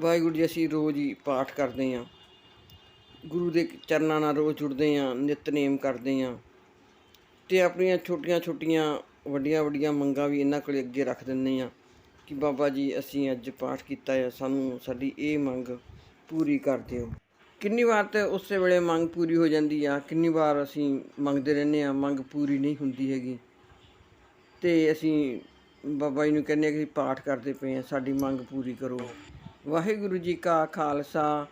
ਵਾਹਿਗੁਰੂ ਜੀ, ਅਸੀਂ ਰੋਜ਼ ਹੀ ਪਾਠ ਕਰਦੇ ਹਾਂ। ਗੁਰੂ ਦੇ ਚਰਨਾਂ ਨਾਲ ਰੋਜ਼ ਜੁੜਦੇ ਹਾਂ ਨਿਤਨੇਮ ਕਰਦੇ ਹਾਂ ਤੇ ਆਪਣੀਆਂ ਛੋਟੀਆਂ ਛੋਟੀਆਂ ਵੱਡੀਆਂ ਵੱਡੀਆਂ ਮੰਗਾਂ ਵੀ ਇਹਨਾਂ ਕੋਲੇ ਅੱਗੇ ਰੱਖ ਦਿੰਦੇ ਹਾਂ ਕਿ ਬਾਬਾ ਜੀ, ਅਸੀਂ ਅੱਜ ਪਾਠ ਕੀਤਾ ਹੈ, ਸਾਨੂੰ ਸਾਡੀ ਇਹ ਮੰਗ ਪੂਰੀ ਕਰ ਦਿਓ। ਕਿੰਨੀ ਵਾਰ ਤੇ ਉਸੇ ਵੇਲੇ ਮੰਗ ਪੂਰੀ ਹੋ ਜਾਂਦੀ ਆ, ਕਿੰਨੀ ਵਾਰ ਅਸੀਂ ਮੰਗਦੇ ਰਹਿੰਦੇ ਆ ਮੰਗ ਪੂਰੀ ਨਹੀਂ ਹੁੰਦੀ ਹੈਗੀ। ਤੇ ਅਸੀਂ ਬਾਬਾ ਜੀ ਨੂੰ ਕਹਿੰਦੇ ਆ ਕਿ ਪਾਠ ਕਰਦੇ ਪਏ ਆ ਸਾਡੀ ਮੰਗ ਪੂਰੀ ਕਰੋ। ਵਾਹਿਗੁਰੂ ਜੀ ਕਾ ਖਾਲਸਾ,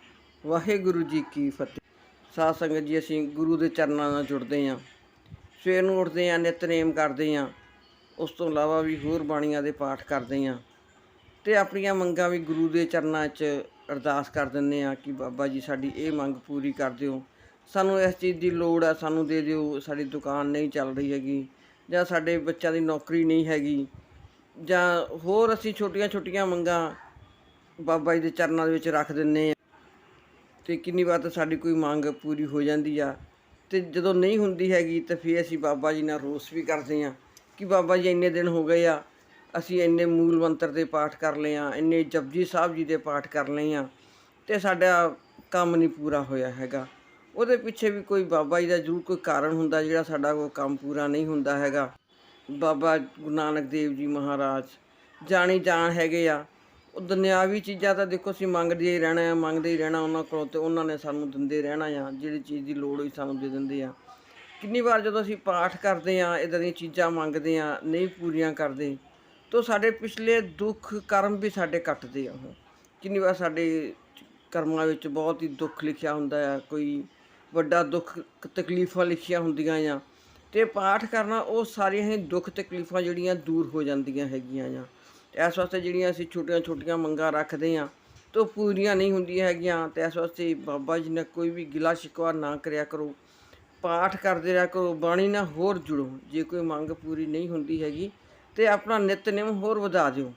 ਵਾਹਿਗੁਰੂ ਜੀ ਕੀ ਫਤਿਹ। ਸਾਧ ਸੰਗਤ ਜੀ, ਅਸੀਂ ਗੁਰੂ ਦੇ ਚਰਨਾਂ ਨਾਲ ਜੁੜਦੇ ਹਾਂ। ਸਵੇਰ ਨੂੰ ਉੱਠਦੇ ਹਾਂ ਨਿਤਨੇਮ ਕਰਦੇ ਹਾਂ। ਉਸ ਤੋਂ ਇਲਾਵਾ ਵੀ ਹੋਰ ਬਾਣੀਆਂ ਦੇ ਪਾਠ ਕਰਦੇ ਹਾਂ। ਤੇ ਆਪਣੀਆਂ ਮੰਗਾਂ ਵੀ ਗੁਰੂ ਦੇ ਚਰਨਾਂ 'ਚ ਅਰਦਾਸ ਕਰ ਦਿੰਦੇ ਆ ਕਿ ਬਾਬਾ ਜੀ, ਸਾਡੀ ਇਹ ਮੰਗ ਪੂਰੀ ਕਰ ਦਿਓ। ਸਾਨੂੰ ਇਸ ਚੀਜ਼ ਦੀ ਲੋੜ ਆ, ਸਾਨੂੰ ਦੇ ਦਿਓ। ਸਾਡੀ ਦੁਕਾਨ ਨਹੀਂ ਚੱਲ ਰਹੀ ਹੈਗੀ ਜਾਂ ਸਾਡੇ ਬੱਚਿਆਂ ਦੀ ਨੌਕਰੀ ਨਹੀਂ ਹੈਗੀ ਜਾਂ ਹੋਰ ਅਸੀਂ ਛੋਟੀਆਂ-ਛੋਟੀਆਂ ਮੰਗਾਂ ਬਾਬਾ ਜੀ ਦੇ ਚਰਨਾਂ ਦੇ ਵਿੱਚ ਰੱਖ ਦਿੰਨੇ ਆ। ਤੇ ਕਿੰਨੀ ਵਾਰ ਤਾਂ ਸਾਡੀ ਕੋਈ ਮੰਗ ਪੂਰੀ ਹੋ ਜਾਂਦੀ ਆ। ਤੇ ਜਦੋਂ ਨਹੀਂ ਹੁੰਦੀ ਹੈਗੀ ਤਾਂ ਫਿਰ ਅਸੀਂ ਬਾਬਾ ਜੀ ਨਾਲ ਰੋਸ ਵੀ ਕਰਦੇ ਆ ਕਿ ਬਾਬਾ ਜੀ ਇੰਨੇ ਦਿਨ ਹੋ ਗਏ ਆ, ਅਸੀਂ ਇੰਨੇ ਮੂਲ ਮੰਤਰ ਦੇ ਪਾਠ ਕਰ ਲਏ ਆ, ਇੰਨੇ ਜਪਜੀ ਸਾਹਿਬ ਜੀ ਦੇ ਪਾਠ ਕਰ ਲਏ ਆ ਤੇ ਸਾਡਾ ਕੰਮ ਨਹੀਂ ਪੂਰਾ ਹੋਇਆ ਹੈਗਾ। ਉਹਦੇ ਪਿੱਛੇ ਵੀ ਕੋਈ ਬਾਬਾ ਜੀ ਦਾ ਜ਼ਰੂਰ ਕੋਈ ਕਾਰਨ ਹੁੰਦਾ ਜਿਹੜਾ ਸਾਡਾ ਕੋਈ ਕੰਮ ਪੂਰਾ ਨਹੀਂ ਹੁੰਦਾ ਹੈਗਾ। ਬਾਬਾ ਗੁਰੂ ਨਾਨਕ ਦੇਵ ਜੀ ਮਹਾਰਾਜ ਜਾਣੀ ਜਾਣ ਹੈਗੇ ਆ। ਉਹ ਦੁਨਿਆਵੀ ਚੀਜ਼ਾਂ ਤਾਂ ਦੇਖੋ ਅਸੀਂ ਮੰਗਦੇ ਹੀ ਰਹਿਣਾ ਆ, ਮੰਗਦੇ ਹੀ ਰਹਿਣਾ ਉਹਨਾਂ ਕੋਲੋਂ ਤੇ ਉਹਨਾਂ ਨੇ ਸਾਨੂੰ ਦਿੰਦੇ ਰਹਿਣਾ ਆ, ਜਿਹੜੀ ਚੀਜ਼ ਦੀ ਲੋੜ ਹੋਈ ਸਾਨੂੰ ਦੇ ਦਿੰਦੇ ਆ। ਕਿੰਨੀ ਵਾਰ ਜਦੋਂ ਅਸੀਂ ਪਾਠ ਕਰਦੇ ਆ ਇਦਾਂ ਦੀਆਂ ਚੀਜ਼ਾਂ ਮੰਗਦੇ ਆ, ਨਹੀਂ ਪੂਰੀਆਂ ਕਰਦੇ, ਤਾਂ ਸਾਡੇ ਪਿਛਲੇ ਦੁੱਖ ਕਰਮ ਵੀ ਸਾਡੇ ਕੱਟਦੇ ਆ ਉਹ। ਕਿੰਨੀ ਵਾਰ ਸਾਡੇ ਕਰਮਾਂ ਵਿੱਚ ਬਹੁਤ ਹੀ ਦੁੱਖ ਲਿਖਿਆ ਹੁੰਦਾ ਆ, ਕੋਈ ਵੱਡਾ ਦੁੱਖ ਤਕਲੀਫਾਂ ਲਿਖੀਆਂ ਹੁੰਦੀਆਂ ਆ। ਤੇ ਪਾਠ ਕਰਨਾ, ਉਹ ਸਾਰੀਆਂ ਹੀ ਦੁੱਖ ਤਕਲੀਫਾਂ ਜਿਹੜੀਆਂ ਦੂਰ ਹੋ ਜਾਂਦੀਆਂ ਹੈਗੀਆਂ ਆ। ਇਸ ਵਾਸਤੇ ਜਿਹੜੀਆਂ ਅਸੀਂ ਛੋਟੀਆਂ ਛੋਟੀਆਂ ਮੰਗਾਂ ਰੱਖਦੇ ਆ ਤੋਂ ਪੂਰੀਆਂ ਨਹੀਂ ਹੁੰਦੀਆਂ ਹੈਗੀਆਂ, ਤੇ ਇਸ ਵਾਸਤੇ ਬਾਬਾ ਜੀ ਨੇ ਕੋਈ ਵੀ ਗਿਲਾ ਸ਼ਿਕਵਾ ਨਾ ਕਰਿਆ ਕਰੋ। ਪਾਠ ਕਰਦੇ ਰਹਿ ਕਰੋ, ਬਾਣੀ ਨਾਲ ਹੋਰ ਜੁੜੋ, ਜੇ ਕੋਈ ਮੰਗ ਪੂਰੀ ਨਹੀਂ ਹੁੰਦੀ ਹੈਗੀ, ਤੇ ਆਪਣਾ ਨਿਤਨੇਮ ਹੋਰ ਵਧਾ ਦਿਓ।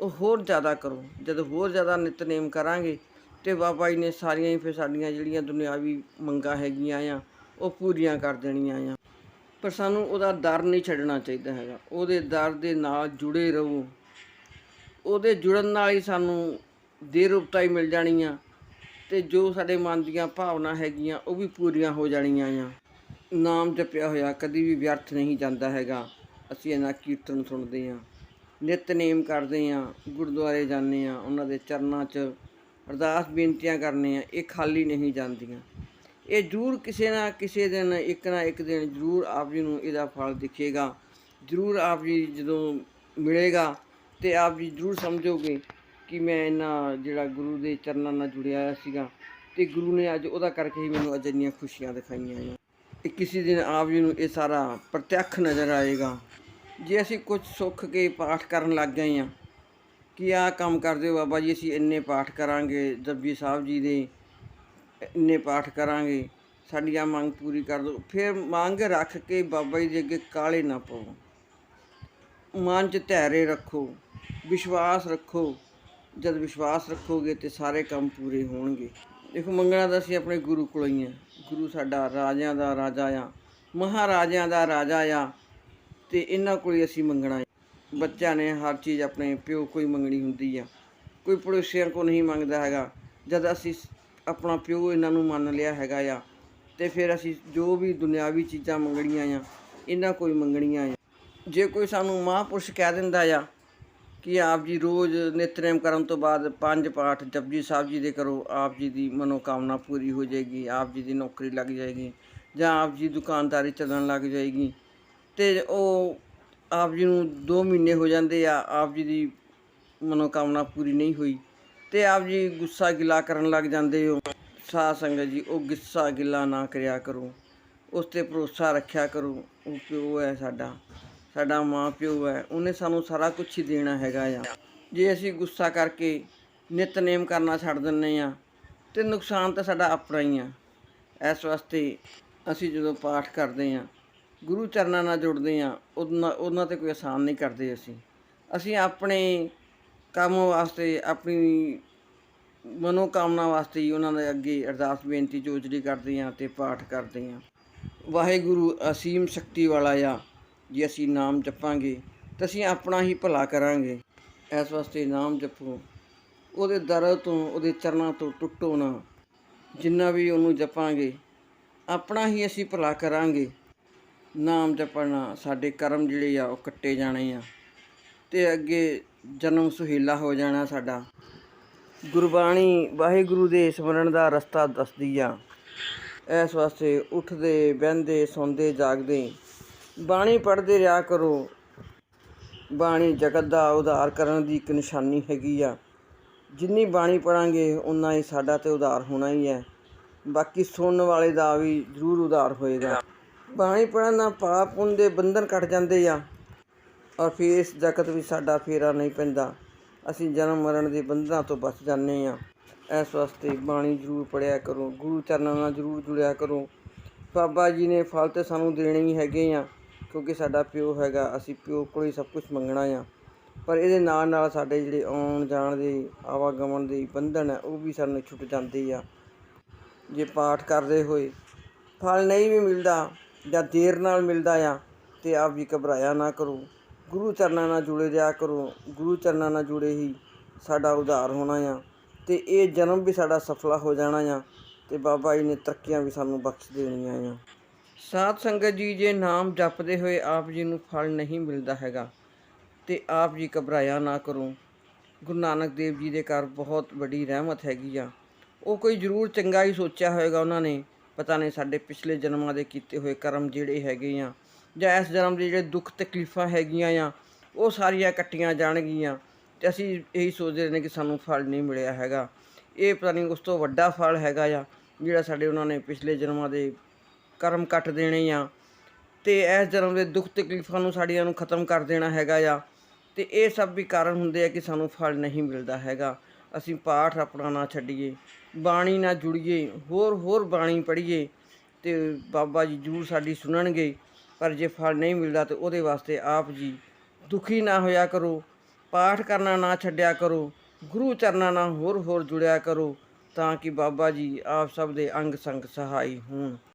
ਉਹ ਹੋਰ ਜ਼ਿਆਦਾ ਕਰੋ, ਜਦੋਂ ਹੋਰ ਜ਼ਿਆਦਾ ਨਿਤਨੇਮ ਕਰਾਂਗੇ, ਤੇ ਬਾਬਾ ਜੀ ਨੇ ਸਾਰੀਆਂ ਹੀ ਫਿਰ ਸਾਡੀਆਂ ਜਿਹੜੀਆਂ ਦੁਨਿਆਵੀ ਮੰਗਾਂ ਹੈਗੀਆਂ ਆ, ਉਹ ਪੂਰੀਆਂ ਕਰ ਦੇਣੀਆਂ ਆ। ਪਰ ਸਾਨੂੰ ਉਹਦਾ ਦਰ ਨਹੀਂ ਛੱਡਣਾ ਚਾਹੀਦਾ ਹੈਗਾ। ਉਹਦੇ ਦਰ ਦੇ ਨਾਲ ਜੁੜੇ ਰਹੋ। ਉਹਦੇ ਜੁੜਨ ਨਾਲ ਹੀ ਸਾਨੂੰ ਦੇਰੁਪਤਾ ਹੀ ਮਿਲ ਜਾਣੀ ਆ ਤੇ ਜੋ ਸਾਡੇ ਮਨ ਦੀਆਂ ਭਾਵਨਾ ਹੈਗੀਆਂ ਉਹ ਵੀ ਪੂਰੀਆਂ ਹੋ ਜਾਣੀਆਂ ਆ। ਨਾਮ ਜਪਿਆ ਹੋਇਆ ਕਦੀ ਵੀ ਵਿਅਰਥ ਨਹੀਂ ਜਾਂਦਾ ਹੈਗਾ। ਅਸੀਂ ਇਹਨਾਂ ਕੀਰਤਨ ਸੁਣਦੇ ਆ ਨਿਤਨੇਮ ਕਰਦੇ ਆ, ਗੁਰਦੁਆਰੇ ਜਾਂਦੇ ਆ, ਉਹਨਾਂ ਦੇ ਚਰਨਾਂ 'ਚ ਅਰਦਾਸ ਬੇਨਤੀਆਂ ਕਰਨੇ ਆ, ਇਹ ਖਾਲੀ ਨਹੀਂ ਜਾਂਦੀਆਂ। ਇਹ ਜ਼ਰੂਰ ਕਿਸੇ ਨਾ ਕਿਸੇ ਦਿਨ, ਇੱਕ ਨਾ ਇੱਕ ਦਿਨ ਜ਼ਰੂਰ ਆਪ ਜੀ ਨੂੰ ਇਹਦਾ ਫਲ ਦਿਖੇਗਾ। ਜ਼ਰੂਰ ਆਪ ਜੀ ਜਦੋਂ ਮਿਲੇਗਾ ਤੇ ਆਪ ਜੀ ਜ਼ਰੂਰ ਸਮਝੋਗੇ ਕਿ ਮੈਂ ਇਹਨਾਂ ਜਿਹੜਾ ਗੁਰੂ ਦੇ ਚਰਨਾਂ ਨਾਲ ਜੁੜਿਆ ਹੋਇਆ ਸੀਗਾ ਤੇ ਗੁਰੂ ਨੇ ਅੱਜ ਉਹਦਾ ਕਰਕੇ ਹੀ ਮੈਨੂੰ ਅੱਜ ਇੰਨੀਆਂ ਖੁਸ਼ੀਆਂ ਦਿਖਾਈਆਂ ਆ ਇਹ ਕਿਸੇ ਦਿਨ ਆਪ ਜੀ ਨੂੰ ਇਹ ਸਾਰਾ ਪ੍ਰਤੱਖ ਨਜ਼ਰ ਆਏਗਾ। ਜੇ ਅਸੀਂ ਕੁਝ ਸੁੱਖ ਕੇ ਪਾਠ ਕਰਨ ਲੱਗ ਗਏ ਆ ਕਿ ਆਹ ਕੰਮ ਕਰਦੇ ਹੋ ਬਾਬਾ ਜੀ, ਅਸੀਂ ਇੰਨੇ ਪਾਠ ਕਰਾਂਗੇ ਜਪਜੀ ਸਾਹਿਬ ਜੀ ਦੇ ਇੰਨੇ ਪਾਠ ਕਰਾਂਗੇ ਸਾਡੀ ਆ ਮੰਗ ਪੂਰੀ ਕਰ ਦਿਓ ਫਿਰ ਮੰਗ ਰੱਖ ਕੇ ਬਾਬਾ ਜੀ ਦੇ ਅੱਗੇ ਕਾਲੇ ਨਾ ਪਾਓ। ਮਨ 'ਚ ਧੈਰੇ ਰੱਖੋ। ਵਿਸ਼ਵਾਸ ਰੱਖੋ। ਜਦ ਵਿਸ਼ਵਾਸ ਰੱਖੋਗੇ ਤੇ ਸਾਰੇ ਕੰਮ ਪੂਰੇ ਹੋਣਗੇ। ਦੇਖੋ, ਮੰਗਣਾ ਤਾਂ ਅਸੀਂ ਆਪਣੇ ਗੁਰੂ ਕੋਲੋਂ ਹੀ ਆ। ਗੁਰੂ ਸਾਡਾ ਰਾਜਿਆਂ ਦਾ ਰਾਜਾ ਆ, ਮਹਾਰਾਜਿਆਂ ਦਾ ਰਾਜਾ ਆ ਤੇ ਇਹਨਾਂ ਕੋਲ ਹੀ ਅਸੀਂ ਮੰਗਣਾ ਹੈ ਬੱਚਿਆਂ ਨੇ ਹਰ ਚੀਜ਼ ਆਪਣੇ ਪਿਓ ਕੋਈ ਮੰਗਣੀ ਹੁੰਦੀ ਆ। ਕੋਈ ਪੜੋਸੀਆਂ ਕੋ ਨਹੀਂ ਮੰਗਦਾ ਹੈਗਾ। ਜਦ ਅਸੀਂ ਆਪਣਾ ਪਿਓ ਇਹਨਾਂ ਨੂੰ ਮੰਨ ਲਿਆ ਹੈਗਾ ਆ, ਤੇ ਫਿਰ ਅਸੀਂ ਜੋ ਵੀ ਦੁਨਿਆਵੀ ਚੀਜ਼ਾਂ ਮੰਗਣੀਆਂ ਆ, ਇਹਨਾਂ ਕੋਈ ਮੰਗਣੀਆਂ ਆ। ਜੇ ਕੋਈ ਸਾਨੂੰ ਮਹਾਂਪੁਰਸ਼ ਕਹਿ ਦਿੰਦਾ ਆ ਕਿ ਆਪ ਜੀ ਰੋਜ਼ ਨਿਤਨੇਮ ਕਰਨ ਤੋਂ ਬਾਅਦ ਪੰਜ ਪਾਠ ਜਪਜੀ ਸਾਹਿਬ ਜੀ ਦੇ ਕਰੋ, ਆਪ ਜੀ ਦੀ ਮਨੋਕਾਮਨਾ ਪੂਰੀ ਹੋ ਜਾਏਗੀ, ਆਪ ਜੀ ਦੀ ਨੌਕਰੀ ਲੱਗ ਜਾਏਗੀ ਜਾਂ ਆਪ ਜੀ ਦੁਕਾਨਦਾਰੀ ਚੱਲਣ ਲੱਗ ਜਾਏਗੀ। ਤੇ ਉਹ ਆਪ ਜੀ ਨੂੰ 2 ਮਹੀਨੇ ਹੋ ਜਾਂਦੇ ਆ, ਆਪ ਜੀ ਦੀ ਮਨੋਕਾਮਨਾ ਪੂਰੀ ਨਹੀਂ ਹੋਈ। ਤੇ ਆਪ ਜੀ ਗੁੱਸਾ ਗਿਲਾ ਕਰਨ ਲੱਗ ਜਾਂਦੇ ਹੋ। ਸਾਧ ਸੰਗਤ ਜੀ, ਉਹ ਗੁੱਸਾ ਗਿਲਾ ਨਾ ਕਰਿਆ ਕਰੋ। ਉਸ ਤੇ ਭਰੋਸਾ ਰੱਖਿਆ ਕਰੋ, ਉਹ ਪਿਓ ਹੈ ਸਾਡਾ। ਸਾਡਾ ਮਾਂ ਪਿਓ ਹੈ, ਉਹਨੇ ਸਾਨੂੰ ਸਾਰਾ ਕੁਝ ਹੀ ਦੇਣਾ ਹੈਗਾ ਆ। ਜੇ ਅਸੀਂ ਗੁੱਸਾ ਕਰਕੇ ਨਿਤਨੇਮ ਕਰਨਾ ਛੱਡ ਦਿੰਨੇ ਆ, ਤੇ ਨੁਕਸਾਨ ਤਾਂ ਸਾਡਾ ਆਪਣਾ ਹੀ ਆ। ਇਸ ਵਾਸਤੇ ਅਸੀਂ ਜਦੋਂ ਪਾਠ ਕਰਦੇ ਆ, ਗੁਰੂ ਚਰਨਾਂ ਨਾਲ ਜੁੜਦੇ ਆ, ਉਹਨਾਂ ਉਹਨਾਂ ਤੇ ਕੋਈ ਆਸਾਨ ਨਹੀਂ ਕਰਦੇ ਅਸੀਂ। ਅਸੀਂ ਆਪਣੇ ਕੰਮ ਵਾਸਤੇ, ਆਪਣੀ ਮਨੋਕਾਮਨਾ ਵਾਸਤੇ ਹੀ ਉਹਨਾਂ ਦੇ ਅੱਗੇ ਅਰਦਾਸ ਬੇਨਤੀ ਜੋਜੜੀ ਕਰਦੇ ਆ ਤੇ ਪਾਠ ਕਰਦੇ ਆ। ਵਾਹਿਗੁਰੂ ਅਸੀਮ ਸ਼ਕਤੀ ਵਾਲਾ ਆ। ਜੇ ਅਸੀਂ ਨਾਮ ਜਪਾਂਗੇ ਤਾਂ ਅਸੀਂ ਆਪਣਾ ਹੀ ਭਲਾ ਕਰਾਂਗੇ। ਇਸ ਵਾਸਤੇ ਨਾਮ ਜਪੋ। ਉਹਦੇ ਦਰ ਤੋਂ, ਉਹਦੇ ਚਰਨਾਂ ਤੋਂ ਟੁੱਟੋ ਨਾ। ਜਿੰਨਾ ਵੀ ਉਹਨੂੰ ਜਪਾਂਗੇ, ਆਪਣਾ ਹੀ ਅਸੀਂ ਭਲਾ ਕਰਾਂਗੇ। ਨਾਮ ਜਪਣਾ ਸਾਡੇ ਕਰਮ ਜਿਹੜੇ ਆ, ਉਹ ਕੱਟੇ ਜਾਣੇ ਆ। ਤੇ ਅੱਗੇ ਜਨਮ ਸੁਹੇਲਾ ਹੋ ਜਾਣਾ ਸਾਡਾ। ਗੁਰਬਾਣੀ ਵਾਹਿਗੁਰੂ ਦੇ ਸਿਮਰਨ ਦਾ ਰਸਤਾ ਦੱਸਦੀ ਆ। ਇਸ ਵਾਸਤੇ ਉੱਠਦੇ, ਬਹਿੰਦੇ, ਸੌਂਦੇ, ਜਾਗਦੇ ਬਾਣੀ ਪੜ੍ਹਦੇ ਰਿਹਾ ਕਰੋ। ਬਾਣੀ ਜਗਤ ਦਾ ਉਧਾਰ ਕਰਨ ਦੀ ਇੱਕ ਨਿਸ਼ਾਨੀ ਹੈਗੀ ਆ। ਜਿੰਨੀ ਬਾਣੀ ਪੜਾਂਗੇ ਉਨਾ ਹੀ ਸਾਡਾ ਤੇ ਉਧਾਰ ਹੋਣਾ ਹੀ ਹੈ। ਬਾਕੀ ਸੁਣਨ ਵਾਲੇ ਦਾ ਵੀ ਜ਼ਰੂਰ ਉਧਾਰ ਹੋਏਗਾ। ਬਾਣੀ ਪੜਨ ਨਾਲ ਪਾਪ ਪੁੰਨ ਦੇ ਬੰਧਨ ਕੱਟ ਜਾਂਦੇ ਆ। ਔਰ ਫਿਰ ਇਸ ਜਗਤ ਵਿੱਚ ਸਾਡਾ ਫੇਰਾ ਨਹੀਂ ਪੈਂਦਾ। ਅਸੀਂ ਜਨਮ ਮਰਨ ਦੇ ਬੰਧਨਾਂ ਤੋਂ ਬਚ ਜਾਂਦੇ ਆ। ਇਸ ਵਾਸਤੇ ਬਾਣੀ ਜ਼ਰੂਰ ਪੜਿਆ ਕਰੋ। ਗੁਰੂ ਚਰਨਾਂ ਨਾਲ ਜ਼ਰੂਰ ਜੁੜਿਆ ਕਰੋ। ਬਾਬਾ ਜੀ ਨੇ ਫਲ ਤੇ ਸਾਨੂੰ ਦੇਣੇ ਹੀ ਹੈਗੇ ਆ। ਕਿਉਂਕਿ ਸਾਡਾ ਪਿਓ ਹੈਗਾ, ਅਸੀਂ ਪਿਓ ਕੋਲ ਹੀ ਸਭ ਕੁਝ ਮੰਗਣਾ ਆ। ਪਰ ਇਹਦੇ ਨਾਲ ਨਾਲ ਸਾਡੇ ਜਿਹੜੇ ਆਉਣ ਜਾਣ ਦੇ, ਆਵਾਗਮਨ ਦੇ ਬੰਧਨ ਹੈ, ਉਹ ਵੀ ਸਾਨੂੰ ਛੁੱਟ ਜਾਂਦੇ ਆ। ਜੇ ਪਾਠ ਕਰਦੇ ਹੋਏ ਫਲ ਨਹੀਂ ਵੀ ਮਿਲਦਾ ਜਾਂ ਦੇਰ ਨਾਲ ਮਿਲਦਾ ਆ, ਤੇ ਆਪ ਵੀ ਘਬਰਾਇਆ ਨਾ ਕਰੋ। ਗੁਰੂ ਚਰਨਾਂ ਨਾਲ ਜੁੜੇ ਰਿਹਾ ਕਰੋ। ਗੁਰੂ ਚਰਨਾਂ ਨਾਲ ਜੁੜੇ ਹੀ ਸਾਡਾ ਉਧਾਰ ਹੋਣਾ ਆ, ਤੇ ਇਹ ਜਨਮ ਵੀ ਸਾਡਾ ਸਫਲਾ ਹੋ ਜਾਣਾ ਆ, ਤੇ ਬਾਬਾ ਜੀ ਨੇ ਤਰੱਕੀਆਂ ਵੀ ਸਾਨੂੰ ਬਖਸ਼ ਦੇਣੀਆਂ ਆ। ਸਾਧ ਸੰਗਤ ਜੀ ਜੇ ਨਾਮ ਜਪਦੇ ਹੋਏ ਆਪ ਜੀ ਨੂੰ ਫਲ ਨਹੀਂ ਮਿਲਦਾ ਹੈਗਾ, ਤੇ ਆਪ ਜੀ ਘਬਰਾਇਆ ਨਾ ਕਰੋ। ਗੁਰੂ ਨਾਨਕ ਦੇਵ ਜੀ ਦੇ ਘਰ ਬਹੁਤ ਵੱਡੀ ਰਹਿਮਤ ਹੈਗੀ ਆ। ਉਹ ਕੋਈ ਜ਼ਰੂਰ ਚੰਗਾ ਹੀ ਸੋਚਿਆ ਹੋਵੇਗਾ ਉਹਨਾਂ ਨੇ। ਪਤਾ ਨਹੀਂ ਸਾਡੇ ਪਿਛਲੇ ਜਨਮਾਂ ਦੇ ਕੀਤੇ ਹੋਏ ਕਰਮ ਜਿਹੜੇ ਹੈਗੇ ਆ, ਜਾਂ ਇਸ ਜਨਮ ਦੇ ਜਿਹੜੇ ਦੁੱਖ ਤਕਲੀਫਾਂ ਹੈਗੀਆਂ ਆ, ਉਹ ਸਾਰੀਆਂ ਕੱਟੀਆਂ ਜਾਣਗੀਆਂ। ਤੇ ਅਸੀਂ ਇਹੀ ਸੋਚਦੇ ਰਹਿੰਦੇ ਕਿ ਸਾਨੂੰ ਫਲ ਨਹੀਂ ਮਿਲਿਆ ਹੈਗਾ। ਇਹ ਪਤਾ ਨਹੀਂ ਉਸ ਤੋਂ ਵੱਡਾ ਫਲ ਹੈਗਾ ਆ, ਜਿਹੜਾ ਸਾਡੇ ਉਹਨਾਂ ਨੇ ਪਿਛਲੇ ਜਨਮਾਂ ਦੇ ਕਰਮ ਕੱਟ ਦੇਣੇ ਆ। ਤੇ ਇਸ ਜਨਮ ਦੇ ਦੁੱਖ ਤਕਲੀਫਾਂ ਨੂੰ ਸਾਡੀਆਂ ਨੂੰ ਖਤਮ ਕਰ ਦੇਣਾ ਹੈਗਾ ਆ। ਤੇ ਇਹ ਸਭ ਵੀ ਕਾਰਨ ਹੁੰਦੇ ਆ ਕਿ ਸਾਨੂੰ ਫਲ ਨਹੀਂ ਮਿਲਦਾ ਹੈਗਾ। ਅਸੀਂ ਪਾਠ ਆਪਣਾ ਨਾ ਛੱਡੀਏ, ਬਾਣੀ ਨਾਲ ਜੁੜੀਏ, ਹੋਰ ਹੋਰ ਬਾਣੀ ਪੜ੍ਹੀਏ ਤੇ ਬਾਬਾ ਜੀ ਜ਼ਰੂਰ ਸਾਡੀ ਸੁਣਨਗੇ। ਪਰ ਜੇ ਫਲ ਨਹੀਂ ਮਿਲਦਾ ਤੇ ਉਹਦੇ ਵਾਸਤੇ ਆਪ ਜੀ ਦੁਖੀ ਨਾ ਹੋਇਆ ਕਰੋ, ਪਾਠ ਕਰਨਾ ਨਾ ਛੱਡਿਆ ਕਰੋ, ਗੁਰੂ ਚਰਨਾਂ ਨਾਲ ਹੋਰ ਹੋਰ ਜੁੜਿਆ ਕਰੋ ਤਾਂ ਕਿ ਬਾਬਾ ਜੀ ਆਪ ਸਭ ਦੇ ਅੰਗ ਸੰਗ ਸਹਾਈ ਹੋਣ।